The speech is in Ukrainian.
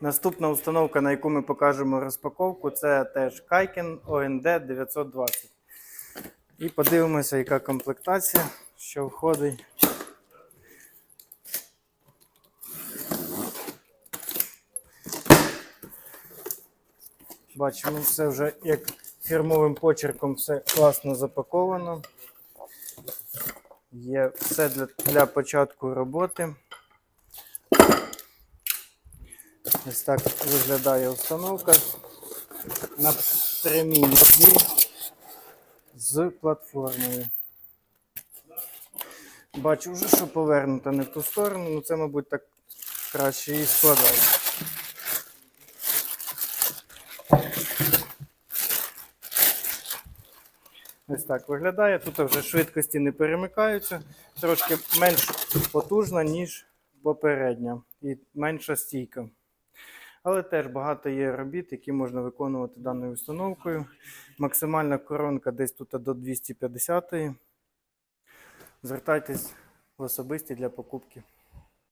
Наступна установка, на яку ми покажемо розпаковку, це теж Kaiken OND 920. І подивимося, яка комплектація, що входить. Бачимо, все вже як фірмовим почерком все класно запаковано. Є все для, для початку роботи. Ось так виглядає установка на прямій метлі з платформою. Бачу вже, що повернута не в ту сторону, ну це, мабуть, так краще і складається. Ось так виглядає. Тут вже швидкості не перемикаються, трошки менш потужна, ніж попередня, і менша стійка. Але теж багато є робіт, які можна виконувати даною установкою. Максимальна коронка десь тут до 250. Звертайтесь в особисті для покупки.